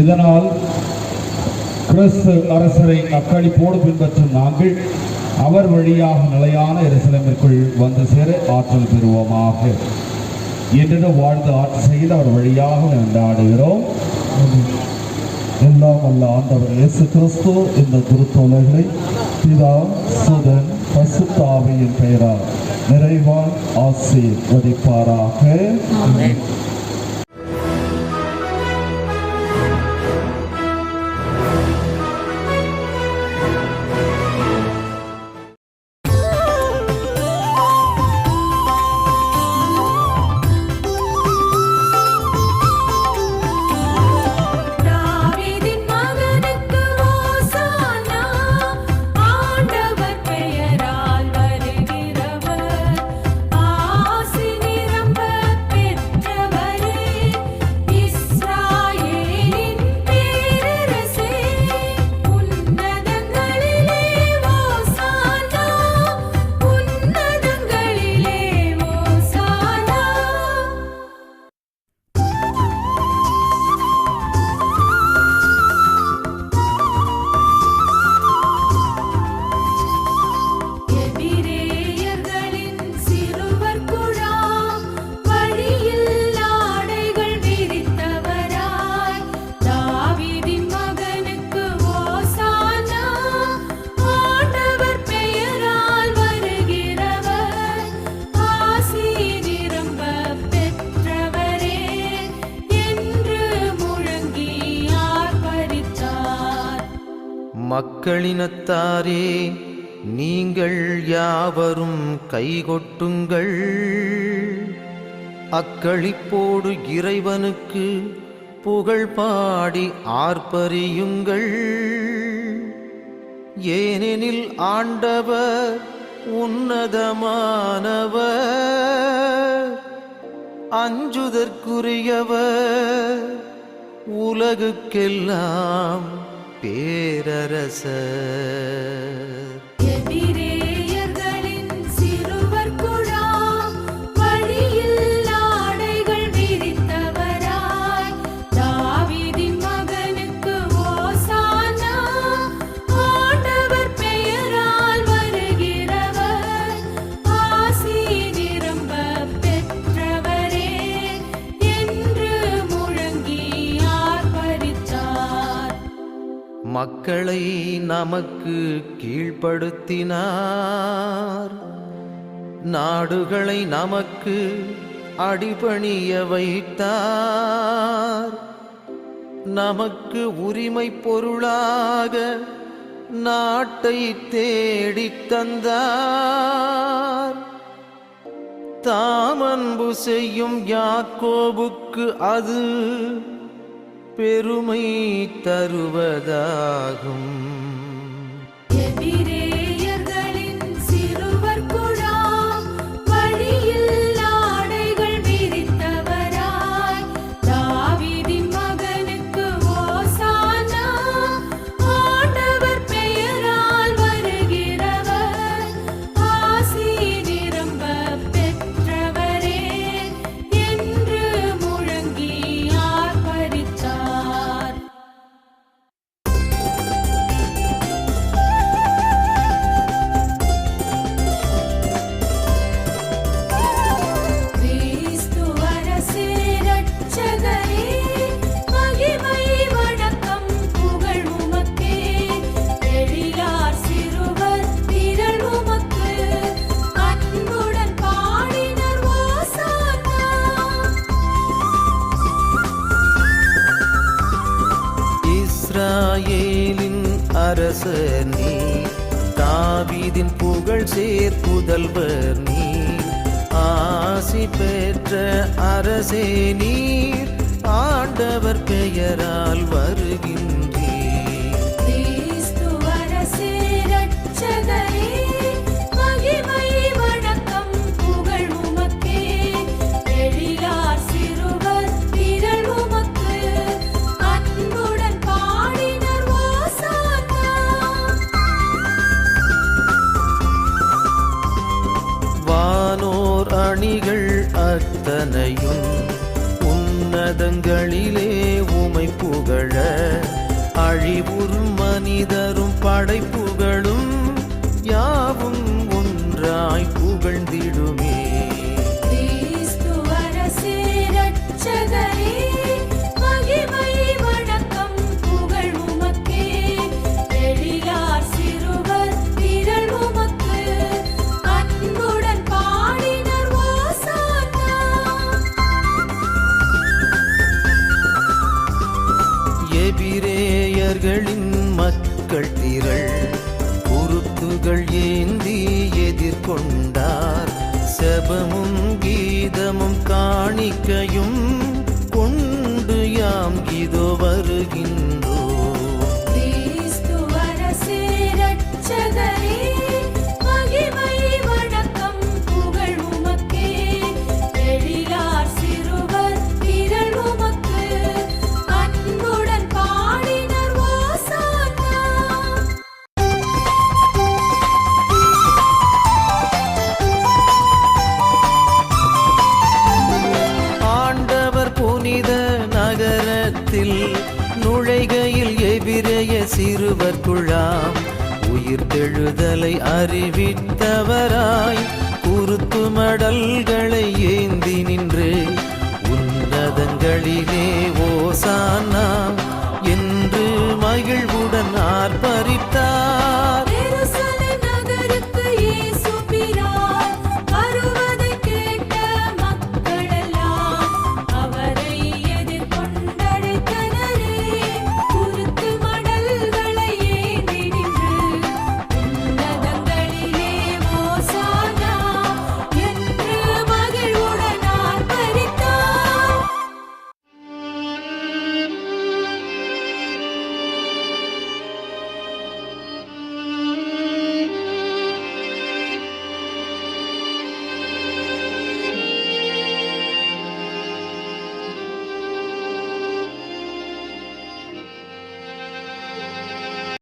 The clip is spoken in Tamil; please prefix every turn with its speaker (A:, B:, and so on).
A: இதனால் கிறிஸ்து அரசரை அக்களிப்போடு பின்பற்றும் நாங்கள் அவர் வழியாக நிலையான இருசிலமிற்குள் வந்து சேர ஆற்றல் பெறுவோமாக. என்றும் வாழ்ந்து ஆட்சி செய்து அவர் வழியாக கொண்டாடுகிறோம்
B: எல்லாம் அல்ல ஆண்டவர் இயேசு கிறிஸ்து இந்த திருத்தொலைகளை பிதா சுதன் பசுத்தாவியின் பெயரால் நிறைவால் ஆசீர்வதிப்பாராக.
C: மக்களினத்தாரே நீங்கள் யாவரும் கைகொட்டுங்கள். அக்களிப்போடு இறைவனுக்கு புகழ் பாடி ஆர்ப்பரியுங்கள். ஏனெனில் ஆண்டவர் உன்னதமானவர் அஞ்சுதற்குரியவர் உலகுக்கெல்லாம் பேரரசர். மக்களை நமக்கு கீழ்ப்படுத்தினார். நாடுகளை நமக்கு அடிபணிய வைத்தார். நமக்கு உரிமை பொருளாக நாட்டை தேடித் தந்தார். தாமன்பு செய்யும் யாக்கோபுக்கு அது பெருமை தருவதாகும். எதிரே அரசர் நீ தாவீதின் புகழ் சேர் புதல்வர் நீ. ஆசி பெற்ற அரசே நீர் ஆண்டவர் பெயரால் வருகின்ற பிரார்த்தனையும் உன்னதங்களிலே உமை புகழ அழிவுறும் மனிதரும்
B: படைப்பு
C: மனிதர்களின் மக்கள் திரள். குருத்துகள் ஏந்தி எதிர்கொண்டார். செபமும் கீதமும் காணிக்கையும்
B: சிறுவர்
C: துழாம் உயிர் தெழுதலை அறிவித்தவராய் குறுத்து மடல்களை ஏந்தி நின்று உன்னதங்களிலே ஓசானாம்